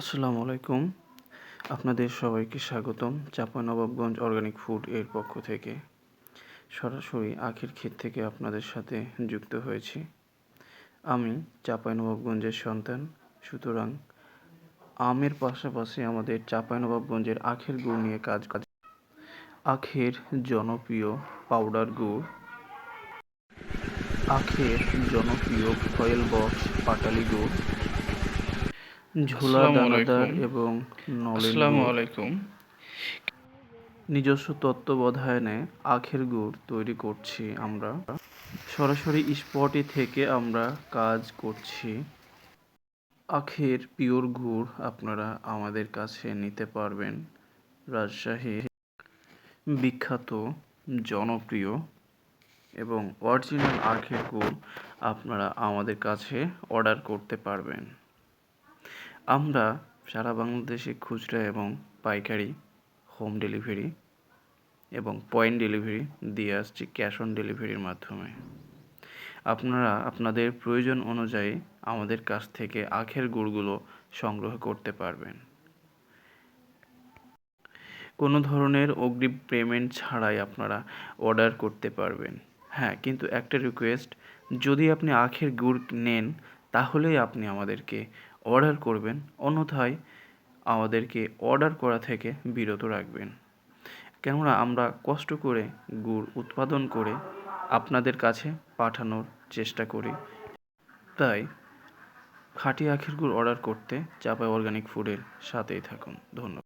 আসসালামু আলাইকুম। আপনাদের সবাইকে স্বাগতম চাঁপানবাবগঞ্জ অর্গানিক ফুড এর পক্ষ থেকে। সরাসরি আখের ক্ষেত থেকে আপনাদের সাথে যুক্ত হয়েছি। আমি চাঁপাইনবাবগঞ্জের সন্তান, সুতরাং আমের পাশাপাশি আমাদের চাঁপাইনবাবগঞ্জের আখের গুড় নিয়ে কাজ কাজ আখের জনপ্রিয় পাউডার গুড়। আখের জনপ্রিয় ফয়েল বক্স পাটালি গুড়। ঝোলা দানাদার এবং আসসালামু আলাইকুম। নিজস্ব তত্ত্বাবধানে আখের গুড় তৈরি করছি আমরা। সরাসরি স্পটে থেকে আমরা কাজ করছি। আখের পিওর গুড় আপনারা আমাদের কাছে নিতে পারবেন। রাজশাহী বিখ্যাত জনপ্রিয় এবং অরিজিনাল আখের গুড় আপনারা আমাদের কাছে অর্ডার করতে পারবেন। আমরা সারা বাংলাদেশে খুচরা এবং পাইকারি হোম ডেলিভারি এবং পয়েন্ট ডেলিভারি দিয়ে আসছি ক্যাশ অন ডেলিভারির মাধ্যমে। আপনারা আপনাদের প্রয়োজন অনুযায়ী আমাদের কাছ থেকে আখের গুড়গুলো সংগ্রহ করতে পারবেন। কোনো ধরনের অগ্রিম পেমেন্ট ছাড়াই আপনারা অর্ডার করতে পারবেন। হ্যাঁ কিন্তু একটা রিকোয়েস্ট যদি আপনি আখের গুড় নেন, তাহলেই আপনি আমাদেরকে অর্ডার করবেন, অন্যথায় আমাদেরকে অর্ডার করা থেকে বিরত রাখবেন। কেননা আমরা কষ্ট করে গুড় উৎপাদন করে আপনাদের কাছে পাঠানোর চেষ্টা করি। তাই খাঁটি আখের গুড় অর্ডার করতে চাপাই অর্গানিক ফুডের সাথেই থাকুন। ধন্যবাদ।